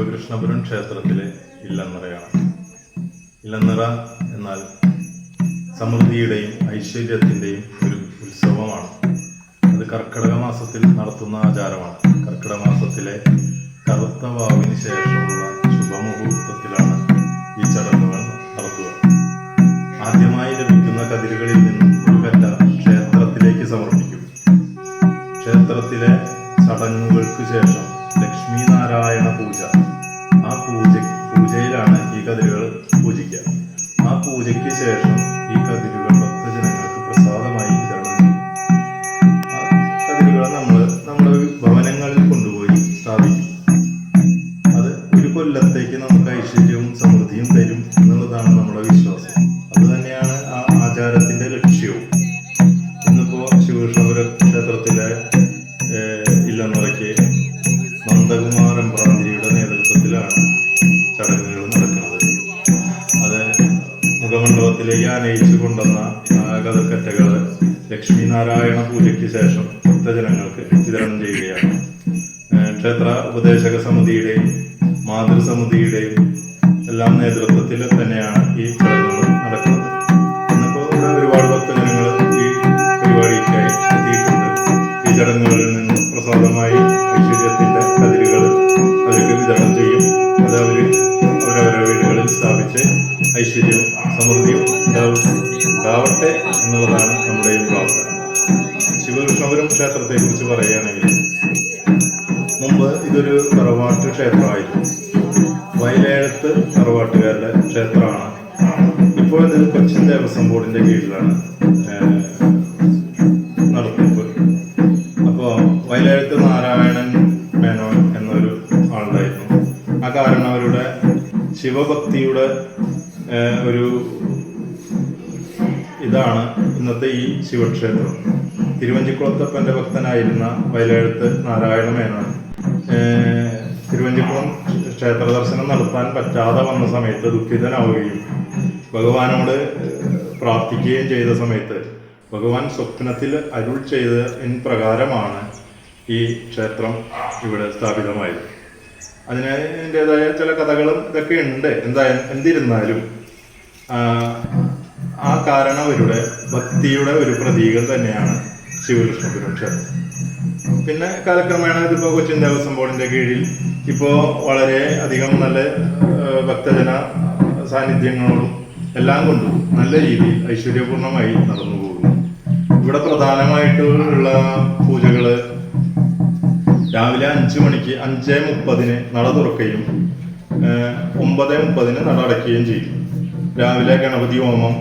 ശ്രീകൃഷ്ണപുരം ക്ഷേത്രത്തിലെ ഇല്ലനിറയാണ്. ഇല്ലനിറ എന്നാൽ സമൃദ്ധിയുടെയും ഐശ്വര്യത്തിന്റെയും ഒരു ഉത്സവമാണ്. അത് കർക്കിടക മാസത്തിൽ നടത്തുന്ന ആചാരമാണ്. കർക്കിടക മാസത്തിലെ കറുത്ത വാവിന് ശേഷമുള്ള ശുഭമുഹൂർത്തത്തിലാണ് ഈ ചടങ്ങുകൾ നടത്തുക ആദ്യമായി ലഭിക്കുന്ന കതിരുകളിൽ നിന്നും ഒരു കറ്റ ക്ഷേത്രത്തിലേക്ക് സമർപ്പിക്കും. ക്ഷേത്രത്തിലെ ചടങ്ങുകൾക്ക് കൊല്ലത്തേക്ക് നമുക്ക് ഐശ്വര്യവും സമൃദ്ധിയും തരും എന്നുള്ളതാണ് നമ്മുടെ വിശ്വാസം. അത് തന്നെയാണ് ആ ആചാരത്തിന്റെ ലക്ഷ്യവും. ഇന്നിപ്പോ ശിവകൃഷ്ണപുര ക്ഷേത്രത്തിലെ ഇല്ലെന്നുറയ്ക്ക് നന്ദകുമാരൻ പ്രാന്തിരിയുടെ നേതൃത്വത്തിലാണ് ചടങ്ങുകൾ നടക്കുന്നത്. അത് മുഖമണ്ഡപത്തിലേക്ക് ആനയിച്ചു കൊണ്ടുവന്ന കഥക്കറ്റകൾ ലക്ഷ്മിനാരായണ പൂജയ്ക്ക് ശേഷം ഭക്തജനങ്ങൾക്ക് വിതരണം ചെയ്യുകയാണ്. ക്ഷേത്ര ഉപദേശക സമിതിയുടെയും മാതൃസമിതിയുടെയും എല്ലാം നേതൃത്വത്തിൽ തന്നെയാണ് ഈ ചടങ്ങുകൾ നടക്കുന്നത്. ഇന്നിപ്പോൾ ഇവിടെ ഒരുപാട് ഭക്തജനങ്ങൾ ഈ പരിപാടിക്കായി എത്തിയിട്ടുണ്ട്. ഈ ചടങ്ങുകളിൽ നിന്ന് പ്രസാദമായി ഐശ്വര്യത്തിന്റെ കതിരുകൾ അവർക്ക് വിതരണം ചെയ്യും. അത് അവർ അവരവരുടെ വീടുകളിൽ സ്ഥാപിച്ച് ഐശ്വര്യവും സമൃദ്ധിയും ഉണ്ടാവും ഉണ്ടാവട്ടെ എന്നുള്ളതാണ് നമ്മുടെ ഈ പ്രാർത്ഥന. ശിവകൃഷ്ണപുരം ക്ഷേത്രത്തെ കുറിച്ച് പറയുകയാണെങ്കിൽ മുമ്പ് ഇതൊരു തറവാട്ട് ക്ഷേത്രമായിരുന്നു. തറവാട്ടുകാരുടെ ക്ഷേത്രമാണ്. ഇപ്പോൾ ഇത് കൊച്ചിൻ ദേവസ്വം ബോർഡിന്റെ കീഴിലാണ് നടത്തിപ്പ്. അപ്പോൾ വയലേഴത്ത് നാരായണൻ മേനോൻ എന്നൊരു ആളുണ്ടായിരുന്നു. ആ കാരണം അവരുടെ ശിവഭക്തിയുടെ ഒരു ഇതാണ് ഇന്നത്തെ ഈ ശിവക്ഷേത്രം. തിരുവഞ്ചിക്കുളത്തപ്പന്റെ ഭക്തനായിരുന്ന വയലാഴത്ത് നാരായണ മേനോൻ. തിരുവഞ്ചിക്കുളം ക്ഷേത്ര ദർശനം നടത്താൻ പറ്റാതെ വന്ന സമയത്ത് ദുഃഖിതനാവുകയും ഭഗവാനോട് പ്രാർത്ഥിക്കുകയും ചെയ്ത സമയത്ത് ഭഗവാൻ സ്വപ്നത്തിൽ അരുൾ ചെയ്ത പ്രകാരമാണ് ഈ ക്ഷേത്രം ഇവിടെ സ്ഥാപിതമായത്. അതിന് അതിന്റെതായ ചില കഥകളും ഇതൊക്കെ ഉണ്ട്. എന്താ എന്തിരുന്നാലും ആ, കാരണം കാരണവരുടെ ഭക്തിയുടെ ഒരു പ്രതീകം തന്നെയാണ് ശിവകൃഷ്ണപുരം ക്ഷേത്രം. പിന്നെ കാലക്രമേണ ഇതിപ്പോ കൊച്ചിൻ ദേവസ്വം ബോർഡിന്റെ കീഴിൽ ഇപ്പോ വളരെ അധികം നല്ല ഭക്തജന സാന്നിധ്യങ്ങളോടും എല്ലാം കൊണ്ടും നല്ല രീതിയിൽ ഐശ്വര്യപൂർണമായി നടന്നു പോകുന്നു. ഇവിടെ പ്രധാനമായിട്ടുള്ള പൂജകൾ രാവിലെ അഞ്ചു മണിക്ക് അഞ്ച് മുപ്പതിന് നട തുറക്കുകയും ഒമ്പത് മുപ്പതിന് നട അടയ്ക്കുകയും ചെയ്യും. രാവിലെ ഗണപതി ഹോമം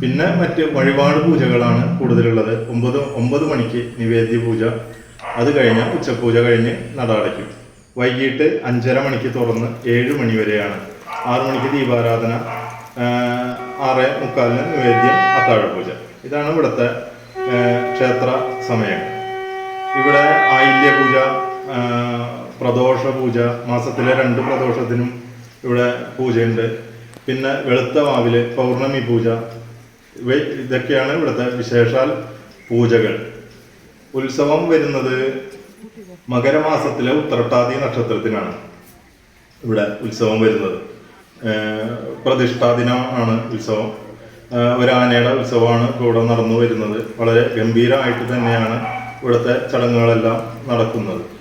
പിന്നെ മറ്റ് വഴിപാട് പൂജകളാണ് കൂടുതലുള്ളത്. ഒമ്പത് ഒമ്പത് മണിക്ക് നിവേദ്യ പൂജ അത് കഴിഞ്ഞ് ഉച്ചപൂജ കഴിഞ്ഞ് നട അടയ്ക്കും. വൈകിട്ട് അഞ്ചര മണിക്ക് തുറന്ന് ഏഴ് മണി വരെയാണ്. ആറു മണിക്ക് ദീപാരാധന ആറ് മുക്കാലിന് നിവേദ്യം അത്താഴ പൂജ. ഇതാണ് ഇവിടുത്തെ ക്ഷേത്ര സമയം. ഇവിടെ ആയില്യ പൂജ പ്രദോഷ പൂജ മാസത്തിലെ രണ്ട് പ്രദോഷത്തിനും ഇവിടെ പൂജയുണ്ട്. പിന്നെ വെളുത്ത വാവിൽ പൗർണമി പൂജ. ഇതൊക്കെയാണ് ഇവിടുത്തെ വിശേഷാൽ പൂജകൾ. ഉത്സവം വരുന്നത് മകരമാസത്തിലെ ഉത്രട്ടാതി നക്ഷത്രത്തിനാണ് ഇവിടെ ഉത്സവം വരുന്നത്. പ്രതിഷ്ഠാ ദിനമാണ് ഉത്സവം. ഒരാനയുടെ ഉത്സവമാണ് ഇവിടെ നടന്നു വരുന്നത്. വളരെ ഗംഭീരമായിട്ട് തന്നെയാണ് ഇവിടുത്തെ ചടങ്ങുകളെല്ലാം നടക്കുന്നത്.